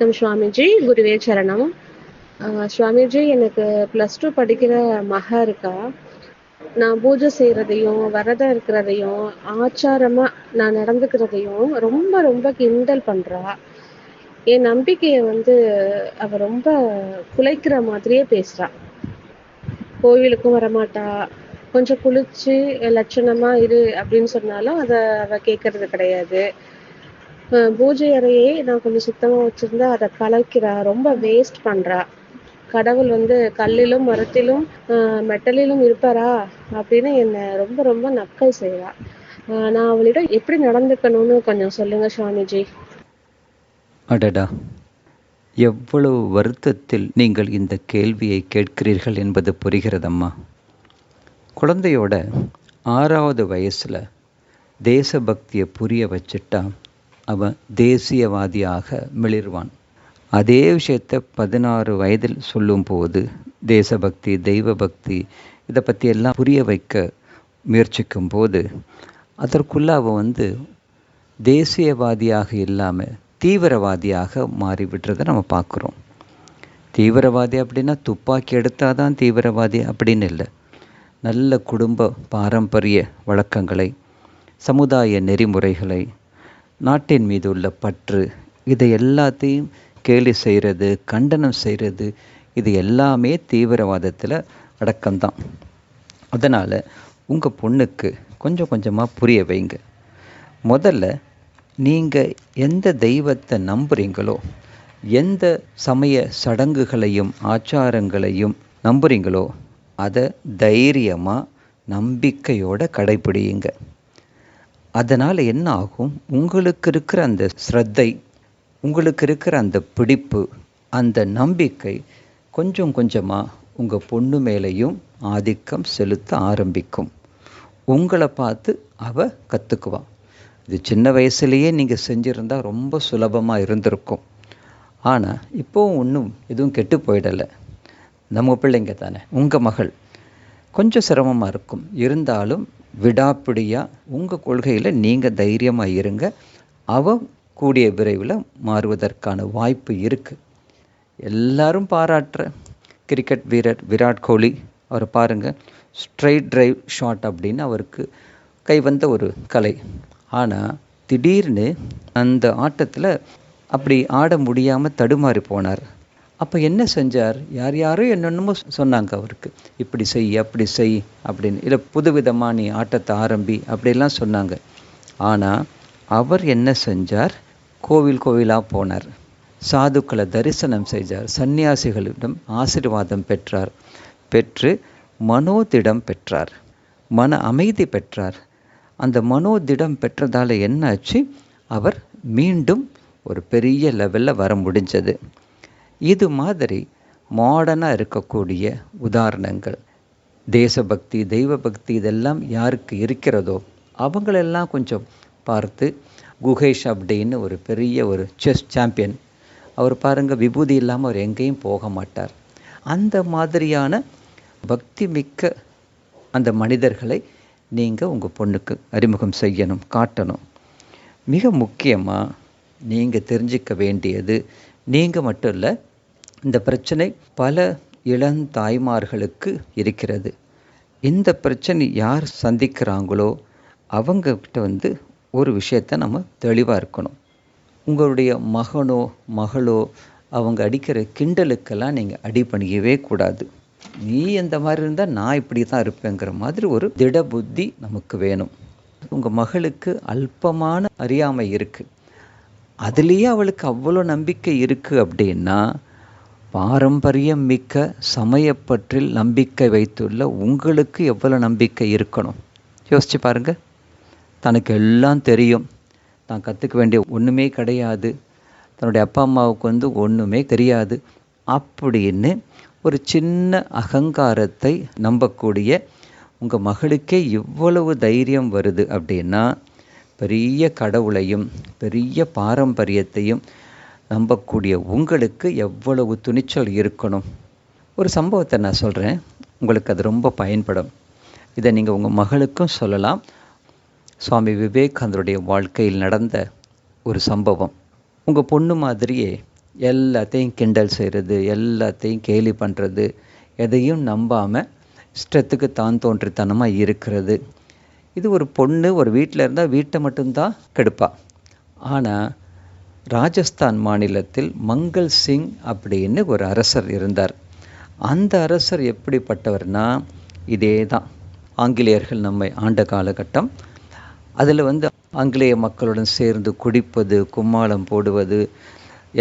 வணக்கம் சுவாமிஜி குருவே சரணம். ஆஹ் சுவாமிஜி எனக்கு ப்ளஸ் டூ படிக்கிற மக இருக்கா. நான் பூஜை செய்யறதையும் விரதம் இருக்கிறதையும் ஆச்சாரமா நான் நடந்துக்கிறதையும் ரொம்ப ரொம்ப கிண்டல் பண்றா. என் நம்பிக்கையை வந்து அவ ரொம்ப குலைக்கிற மாதிரியே பேசுறா. கோவிலுக்கும் வரமாட்டா. கொஞ்சம் குளிச்சு லட்சணமா இரு அப்படின்னு சொன்னாலும் அதை அவ கேட்கறது கிடையாது. பூஜை அறையே நான் கொஞ்சம் சுத்தமா வச்சிருந்தா அதை கலக்கிறா. ரொம்ப வேஸ்ட் பண்றா. கடவுள் வந்து கல்லிலும் மரத்திலும் மெட்டலிலும் இருப்பாரா அப்படின்னு என்னை ரொம்ப ரொம்ப நக்கல் செய்றா. நான் அவளிடம் எப்படி நடந்துக்கணும்னு கொஞ்சம் சொல்லுங்க சுவாமிஜி. அடடா. எவ்வளவு வருத்தத்தில் நீங்கள் இந்த கேள்வியை கேட்கிறீர்கள் என்பது புரிகிறதம்மா. குழந்தையோட ஆறாவது வயசில் தேசபக்தியை புரிய வச்சுட்டா அவன் தேசியவாதியாக மிளிர்வான். அதே விஷயத்தை பதினாறு வயதில் சொல்லும்போது தேசபக்தி தெய்வ பக்தி இதை பற்றி எல்லாம் புரிய வைக்க முயற்சிக்கும் போது அதற்குள்ளே அவன் வந்து தேசியவாதியாக இல்லாமல் தீவிரவாதியாக மாறிவிடுறதை நம்ம பார்க்குறோம். தீவிரவாதி அப்படின்னா துப்பாக்கி எடுத்தால் தான் தீவிரவாதி அப்படின்னு இல்லை. நல்ல குடும்ப பாரம்பரிய வழக்கங்களை சமுதாய நெறிமுறைகளை நாட்டின் மீது உள்ள பற்று இதை எல்லாத்தையும் கேலி செய்கிறது கண்டனம் செய்கிறது இது எல்லாமே தீவிரவாதத்தில் அடக்கம்தான். அதனால் உங்கள் பொண்ணுக்கு கொஞ்சம் கொஞ்சமாக புரிய வைங்க. முதல்ல நீங்கள் எந்த தெய்வத்தை நம்புகிறீங்களோ எந்த சமய சடங்குகளையும் ஆச்சாரங்களையும் நம்புகிறீங்களோ அதை தைரியமாக நம்பிக்கையோட கடைபிடியுங்க. அதனால் என்ன ஆகும்? உங்களுக்கு இருக்கிற அந்த ஸ்ரத்தை உங்களுக்கு இருக்கிற அந்த பிடிப்பு அந்த நம்பிக்கை கொஞ்சம் கொஞ்சமாக உங்கள் பொண்ணு மேலேயும் ஆதிக்கம் செலுத்த ஆரம்பிக்கும். உங்களை பார்த்து அவ கற்றுக்குவான் இது சின்ன வயசுலேயே நீங்கள் செஞ்சுருந்தா ரொம்ப சுலபமாக இருந்திருக்கும். ஆனால் இப்போவும் ஒன்றும் எதுவும் கெட்டு போயிடலை. நம்ம பிள்ளைங்க தானே. உங்கள் மகள். கொஞ்சம் சிரமமாக இருக்கும். இருந்தாலும் விடாப்பிடியாக உங்கள் கொள்கையில் நீங்கள் தைரியமாக இருங்க. அவ கூடிய விரைவில் மாறுவதற்கான வாய்ப்பு இருக்குது எல்லாரும் பாராட்டுற கிரிக்கெட் வீரர் விராட் கோலி அவரை பாருங்கள் ஸ்ட்ரைட் டிரைவ் ஷாட் அப்படின்னு அவருக்கு கைவந்த ஒரு கலை. ஆனால் திடீர்னு அந்த ஆட்டத்தில் அப்படி ஆட முடியாமல் தடுமாறி போனார். அப்போ என்ன செஞ்சார்? யார் யாரோ என்னென்னமோ சொன்னாங்க அவருக்கு. இப்படி செய் அப்படி செய் அப்படின்னு. இல்லை புதுவிதமாக நீ ஆட்டத்தை ஆரம்பி அப்படிலாம் சொன்னாங்க. ஆனால் அவர் என்ன செஞ்சார்? கோவில் கோவிலாக போனார். சாதுக்களை தரிசனம் செய்தார். சந்நியாசிகளிடம் ஆசீர்வாதம் பெற்றார். பெற்று மனோதிடம் பெற்றார். மன அமைதி பெற்றார். அந்த மனோதிடம் பெற்றதால் என்னாச்சு? அவர் மீண்டும் ஒரு பெரிய லெவலில் வர முடிஞ்சது. இது மாதிரி மாடர்னாக இருக்கக்கூடிய உதாரணங்கள். தேசபக்தி தெய்வ பக்தி இதெல்லாம் யாருக்கு இருக்கிறதோ அவங்களெல்லாம் கொஞ்சம் பார்த்து குகேஷ் அப்படின்னு ஒரு பெரிய ஒரு செஸ் சாம்பியன் அவர் பாருங்கள் விபூதி இல்லாமல் அவர் எங்கேயும் போக மாட்டார். அந்த மாதிரியான பக்தி மிக்க அந்த மனிதர்களை நீங்கள் உங்கள் பொண்ணுக்கு அறிமுகம் செய்யணும் காட்டணும். மிக முக்கியமாக நீங்கள் தெரிஞ்சிக்க வேண்டியது நீங்கள் மட்டும் இல்லை இந்த பிரச்சனை பல இளந்தாய்மார்களுக்கு இருக்கிறது. இந்த பிரச்சனை யார் சந்திக்கிறாங்களோ அவங்கக்கிட்ட வந்து ஒரு விஷயத்தை நம்ம தெளிவாக இருக்கணும். உங்களுடைய மகனோ மகளோ அவங்க அடிக்கிற கிண்டலுக்கெல்லாம் நீங்கள் அடிபணியவே கூடாது. நீ இந்த மாதிரி இருந்தால் நான் இப்படி தான் இருப்பேங்கிற மாதிரி ஒரு திட புத்தி நமக்கு வேணும். உங்கள் மகளுக்கு அல்பமான அறியாமை இருக்குது அதுலேயே அவளுக்கு அவ்வளோ நம்பிக்கை இருக்குது அப்படின்னா பாரம்பரியம் மிக்க சமயப்பற்றில் நம்பிக்கை வைத்துள்ள உங்களுக்கு எவ்வளோ நம்பிக்கை இருக்கணும்? யோசிச்சு பாருங்கள் தனக்கு எல்லாம் தெரியும். தான் கற்றுக்க வேண்டிய ஒன்றுமே கிடையாது. தன்னுடைய அப்பா அம்மாவுக்கு வந்து ஒன்றுமே தெரியாது. அப்படின்னு ஒரு சின்ன அகங்காரத்தை நம்பக்கூடிய உங்கள் மகளுக்கே இவ்வளவு தைரியம் வருது அப்படின்னா பெரிய கடவுளையும் பெரிய பாரம்பரியத்தையும் நம்பக்கூடிய உங்களுக்கு எவ்வளவு துணிச்சல் இருக்கணும்? ஒரு சம்பவத்தை நான் சொல்கிறேன் உங்களுக்கு அது ரொம்ப பயன்படும். இதை நீங்கள் உங்கள் மகளுக்கும் சொல்லலாம். சுவாமி விவேகானந்தருடைய வாழ்க்கையில் நடந்த ஒரு சம்பவம். உங்கள் பொண்ணு மாதிரியே எல்லாத்தையும் கிண்டல் செய்கிறது எல்லாத்தையும் கேலி பண்ணுறது எதையும் நம்பாமல் இஷ்டத்துக்கு தான் தோன்றித்தனமாக இருக்கிறது. இது ஒரு பொண்ணு ஒரு வீட்டில் இருந்தால் வீட்டை மட்டும்தான் கெடுப்பா. ஆனால் ராஜஸ்தான் மாநிலத்தில் மங்கள் சிங் அப்படின்னு ஒரு அரசர் இருந்தார். அந்த அரசர் எப்படிப்பட்டவர்னா இதே தான் ஆங்கிலேயர்கள் நம்மை ஆண்ட காலகட்டம். அதில் வந்து ஆங்கிலேய மக்களுடன் சேர்ந்து குடிப்பது கும்மாளம் போடுவது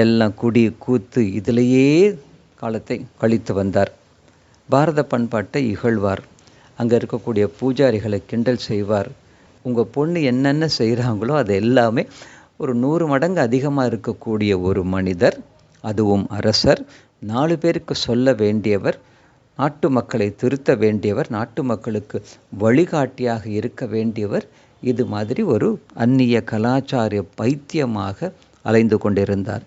எல்லாம் குடி கூத்து இதிலேயே காலத்தை கழித்து வந்தார். பாரத பண்பாட்டை இகழ்வார். அங்கே இருக்கக்கூடிய பூஜாரிகளை கிண்டல் செய்வார். உங்கள் பொண்ணு என்னென்ன செய்கிறாங்களோ அது எல்லாமே ஒரு நூறு மடங்கு அதிகமாக இருக்கக்கூடிய ஒரு மனிதர் அதுவும் அரசர் நாலு பேருக்கு சொல்ல வேண்டியவர் நாட்டு மக்களை திருத்த வேண்டியவர் நாட்டு மக்களுக்கு வழிகாட்டியாக இருக்க வேண்டியவர் இது மாதிரி ஒரு அந்நிய கலாச்சார பைத்தியமாக அலைந்து கொண்டிருந்தார்.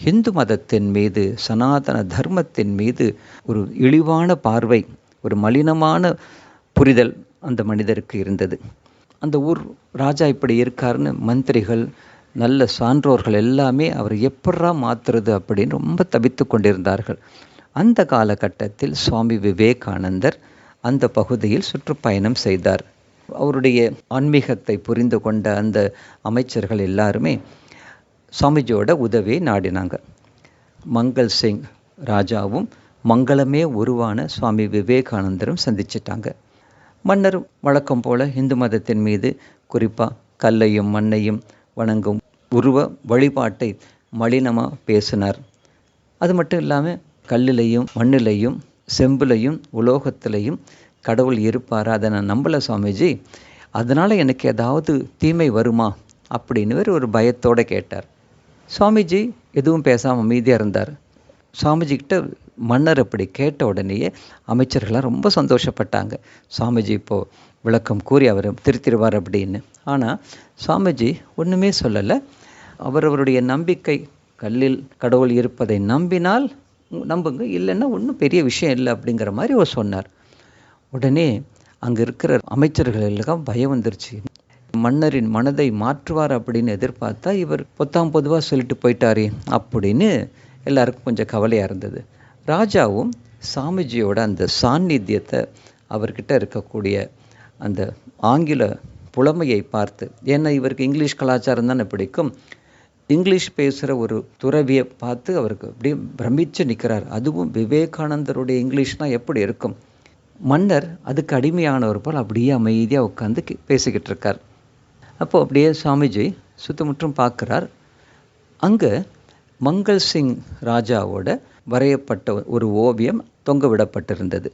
இந்து மதத்தின் மீது சனாதன தர்மத்தின் மீது ஒரு இழிவான பார்வை ஒரு மலினமான புரிதல் அந்த மனிதருக்கு இருந்தது. அந்த ஊர் ராஜா இப்படி இருக்காருன்னு மந்திரிகள் நல்ல சான்றோர்கள் எல்லாமே அவர் எப்படா மாத்துறது அப்படின்னு ரொம்ப தவித்து கொண்டிருந்தார்கள். அந்த காலகட்டத்தில் சுவாமி விவேகானந்தர் அந்த பகுதியில் சுற்றுப்பயணம் செய்தார். அவருடைய ஆன்மீகத்தை புரிந்து கொண்ட அந்த அமைச்சர்கள் எல்லாருமே சுவாமிஜியோட உதவியை நாடினாங்க. மங்கள் சிங் ராஜாவும் மங்களமே உருவான சுவாமி விவேகானந்தரும் சந்திச்சிட்டாங்க. மன்னர் வழக்கம் போல இந்து மதத்தின் மீது குறிப்பாக கல்லையும் மண்ணையும் வணங்கும் உருவ வழிபாட்டை மலினமாக பேசினார். அது மட்டும் இல்லாமல் கல்லிலையும் மண்ணிலையும் செம்புலையும் உலோகத்திலையும் கடவுள் இருப்பார்? அதை நான் நம்பலை சுவாமிஜி. அதனால் எனக்கு ஏதாவது தீமை வருமா? அப்படின்னு ஒரு பயத்தோடு கேட்டார். சுவாமிஜி எதுவும் பேசாமல் அமைதியாக இருந்தார். சுவாமிஜிக்கிட்ட மன்னர் அப்படி கேட்ட உடனேயே அமைச்சர்கள்லாம் ரொம்ப சந்தோஷப்பட்டாங்க. சுவாமிஜி இப்போது விளக்கம் கூறி அவர் திருத்திருவார் அப்படின்னு. ஆனால் சுவாமிஜி ஒன்றுமே சொல்லலை. அவரவருடைய நம்பிக்கை கல்லில் கடவுள் இருப்பதை நம்பினால் நம்புங்க. இல்லைன்னா ஒன்றும் பெரிய விஷயம் இல்லை அப்படிங்கிற மாதிரி அவர் சொன்னார். உடனே அங்கே இருக்கிற அமைச்சர்கள் எல்லாம் பயம் வந்துருச்சு. மன்னரின் மனதை மாற்றுவார் அப்படின்னு எதிர்பார்த்தா இவர் பொத்தாம் பொதுவாக சொல்லிட்டு போயிட்டாரே அப்படின்னு எல்லாருக்கும் கொஞ்சம் கவலையாக இருந்தது. ராஜாவும் சாமிஜியோட அந்த சாநித்தியத்தை அவர்கிட்ட இருக்கக்கூடிய அந்த ஆங்கில புலமையை பார்த்து ஏன்னா இவருக்கு இங்கிலீஷ் கலாச்சாரம் தானே பிடிக்கும் இங்கிலீஷ் பேசுகிற ஒரு துறவியை பார்த்து அவருக்கு அப்படியே பிரமிச்சு நிற்கிறார் அதுவும் விவேகானந்தருடைய இங்கிலீஷ்னால் எப்படி இருக்கும்? மன்னர் அதுக்கு அடிமையானவர் போல் அப்படியே அமைதியாக உட்காந்து பேசிக்கிட்டு இருக்கார். அப்போ அப்படியே சுவாமிஜி சுத்தமுற்றும் பார்க்குறார். அங்கே மங்கள் சிங் ராஜாவோட வரையப்பட்ட ஒரு ஓவியம் தொங்க விடப்பட்டிருந்தது.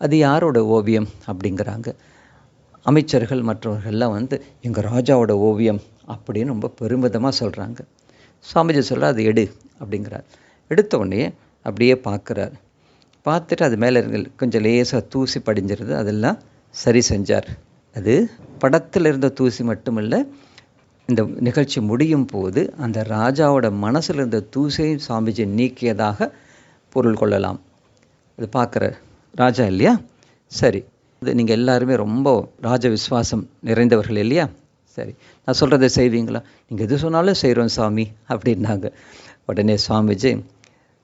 அது யாரோட ஓவியம் அப்படிங்கிறாங்க. அமைச்சர்கள் மற்றவர்கள்லாம் வந்து எங்கள் ராஜாவோட ஓவியம் அப்படின்னு ரொம்ப பெருமிதமாக சொல்கிறாங்க சுவாமிஜி சொல்கிறார் அது எடு அப்படிங்கிறார். எடுத்த உடனே அப்படியே பார்க்குறார். பார்த்துட்டு அது மேலே கொஞ்சம் லேசாக தூசி படிஞ்சிருது. அதெல்லாம் சரி செஞ்சார். அது படத்தில் இருந்த தூசி மட்டுமில்லை இந்த நிகழ்ச்சி முடியும் போது அந்த ராஜாவோட மனசில் இருந்த தூசியை சாமிஜி நீக்கியதாக பொருள் கொள்ளலாம். அது பார்க்குற ராஜா இல்லையா? சரி. இது நீங்கள் எல்லாருமே ரொம்ப ராஜ விஸ்வாசம் நிறைந்தவர்கள் இல்லையா? சரி. நான் சொல்கிறத செய்வீங்களா? நீங்கள் எது சொன்னாலும் செய்கிறோம் சாமி அப்படின்னாங்க. உடனே சுவாமிஜி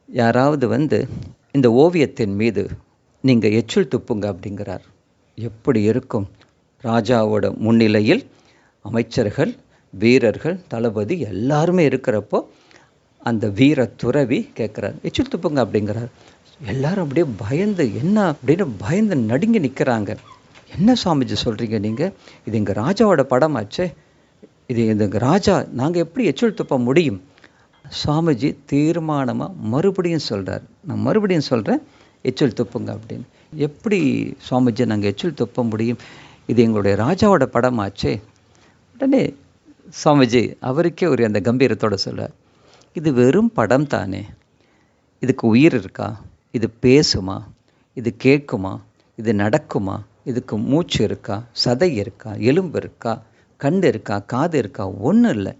யாராவது வந்து இந்த ஓவியத்தின் மீது நீங்கள் எச்சில் துப்புங்க அப்படிங்கிறார். எப்படி இருக்கும்? ராஜாவோட முன்னிலையில் அமைச்சர்கள் வீரர்கள் தளபதி எல்லாருமே இருக்கிறப்போ அந்த வீர துறவி கேட்குறார் எச்சில் துப்புங்க அப்படிங்கிறார். எல்லாரும் அப்படியே பயந்து என்ன? அப்படின்னு பயந்து நடுங்கி நிற்கிறாங்க என்ன சுவாமிஜி சொல்கிறீங்க நீங்கள் இது எங்கள் ராஜாவோட படமாச்சே. இது இந்த ராஜா நாங்கள் எப்படி எச்சில் துப்ப முடியும்? சுவாமிஜி தீர்மானமாக மறுபடியும் சொல்கிறார் நான் மறுபடியும் சொல்கிறேன் எச்சில் துப்புங்க அப்படின்னு. எப்படி சுவாமிஜி நாங்கள் எச்சில் துப்ப முடியும்? இது எங்களுடைய ராஜாவோட படமாச்சே. உடனே சுவாமிஜி அவருக்கே ஒரு அந்த கம்பீரத்தோட சொல்கிறார் இது வெறும் படம் தானே. இதுக்கு உயிர் இருக்கா? இது பேசுமா? இது கேட்குமா? இது நடக்குமா? இதுக்கு மூச்சு இருக்கா? சதை இருக்கா? எலும்பு இருக்கா? கண் இருக்கா? காது இருக்கா? ஒன்றும் இல்லை.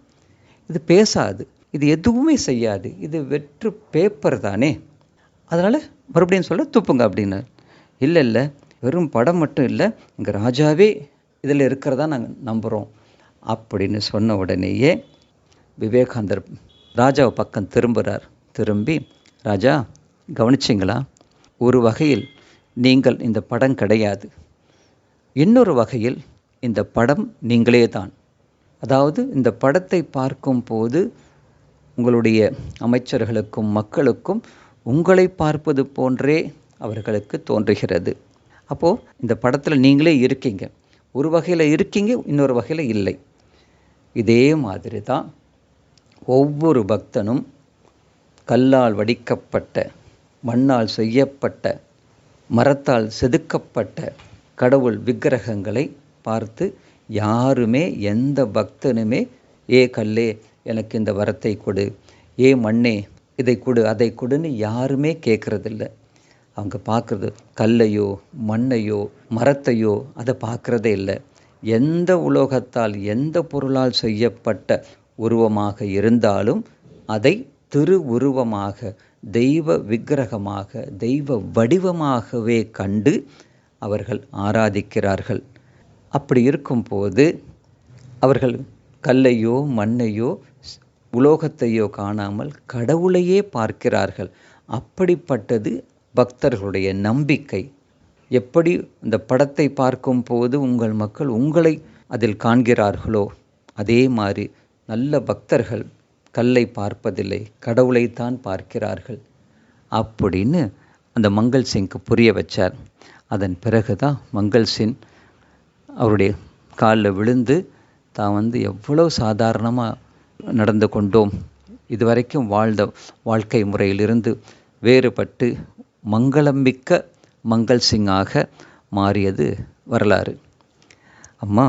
இது பேசாது. இது எதுவுமே செய்யாது. இது வெற்று பேப்பர் தானே. அதனால் மறுபடியும் சொல்ல துப்புங்க அப்படின்னு. இல்லை இல்லை. வெறும் படம் மட்டும் இல்லை. இங்கே ராஜாவே இதில் இருக்கிறதா நாங்கள் நம்புகிறோம் அப்படின்னு சொன்ன உடனேயே விவேகானந்தர் ராஜாவை பக்கம் திரும்புகிறார் திரும்பி ராஜா கவனிச்சிங்களா? ஒரு வகையில் நீங்கள் இந்த படம் கிடையாது. இன்னொரு வகையில் இந்த படம் நீங்களே தான் அதாவது இந்த படத்தை பார்க்கும்போது உங்களுடைய அமைச்சர்களுக்கும் மக்களுக்கும் உங்களை பார்ப்பது போன்றே அவர்களுக்கு தோன்றுகிறது. அப்போது இந்த படத்தில் நீங்களே இருக்கீங்க. ஒரு வகையில் இருக்கீங்க இன்னொரு வகையில் இல்லை. இதே மாதிரி தான் ஒவ்வொரு பக்தனும் கல்லால் வடிக்கப்பட்ட மண்ணால் செய்யப்பட்ட மரத்தால் செதுக்கப்பட்ட கடவுள் விக்கிரகங்களை பார்த்து யாருமே எந்த பக்தனுமே ஏ கல்லே எனக்கு இந்த வரத்தை கொடு. ஏ மண்ணே இதை கொடு அதை கொடுன்னு யாருமே கேட்குறதில்ல. அவங்க பார்க்குறது கல்லையோ மண்ணையோ மரத்தையோ அதை பார்க்குறதே இல்லை. எந்த உலோகத்தால் எந்த பொருளால் செய்யப்பட்ட உருவமாக இருந்தாலும் அதை திரு உருவமாக தெய்வ விக்கிரகமாக தெய்வ வடிவமாகவே கண்டு அவர்கள் ஆராதிக்கிறார்கள். அப்படி இருக்கும்போது அவர்கள் கல்லையோ மண்ணையோ உலோகத்தையோ காணாமல் கடவுளையே பார்க்கிறார்கள். அப்படிப்பட்டது பக்தர்களுடைய நம்பிக்கை. எப்படி இந்த படத்தை பார்க்கும் போது உங்கள் மக்கள் உங்களை அதில் காண்கிறார்களோ அதே மாதிரி நல்ல பக்தர்கள் கல்லை பார்ப்பதில்லை கடவுளைத்தான் பார்க்கிறார்கள் அப்படின்னு அந்த மங்கள் சிங்க்கு புரிய வச்சார். அதன் பிறகு தான் மங்கள் சிங் அவருடைய காலில் விழுந்து தான் வந்து எவ்வளோ சாதாரணமாக நடந்து கொண்டோம். இதுவரைக்கும் வாழ்ந்த வாழ்க்கை முறையிலிருந்து வேறுபட்டு மங்களமிக்க மங்கள் சிங்காக மாறியது வரலாறு. அம்மா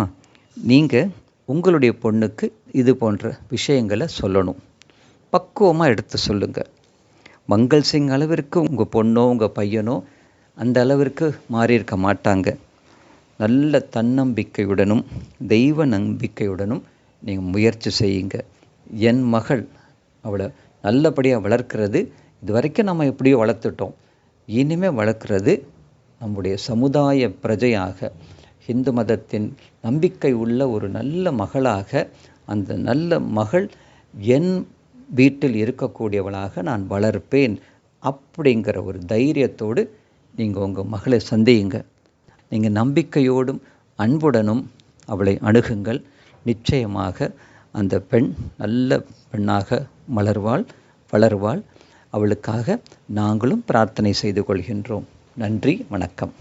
நீங்கள் உங்களுடைய பொண்ணுக்கு இது போன்ற விஷயங்களை சொல்லணும். பக்குவமாக எடுத்து சொல்லுங்கள் மங்கள் சிங் அளவிற்கு உங்கள் பொண்ணோ உங்கள் பையனோ அந்த அளவிற்கு மாறியிருக்க மாட்டாங்க. நல்ல தன்னம்பிக்கையுடனும் தெய்வ நம்பிக்கையுடனும் நீங்கள் முயற்சி செய்யுங்க. என் மகள் அவளை நல்லபடியாக வளர்க்கிறது இது வரைக்கும் நம்ம எப்படியோ வளர்த்துட்டோம். இனிமேல் வளர்க்குறது நம்முடைய சமுதாய பிரஜையாக இந்து மதத்தின் நம்பிக்கை உள்ள ஒரு நல்ல மகளாக அந்த நல்ல மகள் என் வீட்டில் இருக்கக்கூடியவளாக நான் வளர்ப்பேன் அப்படிங்கிற ஒரு தைரியத்தோடு நீங்கள் உங்கள் மகளை சந்தியுங்க நீங்கள் நம்பிக்கையோடும் அன்புடனும் அவளை அணுகுங்கள். நிச்சயமாக அந்த பெண் நல்ல பெண்ணாக மலர்வாள் வளர்வாள். அவளுக்காக நாங்களும் பிரார்த்தனை செய்து கொள்கின்றோம். நன்றி வணக்கம்.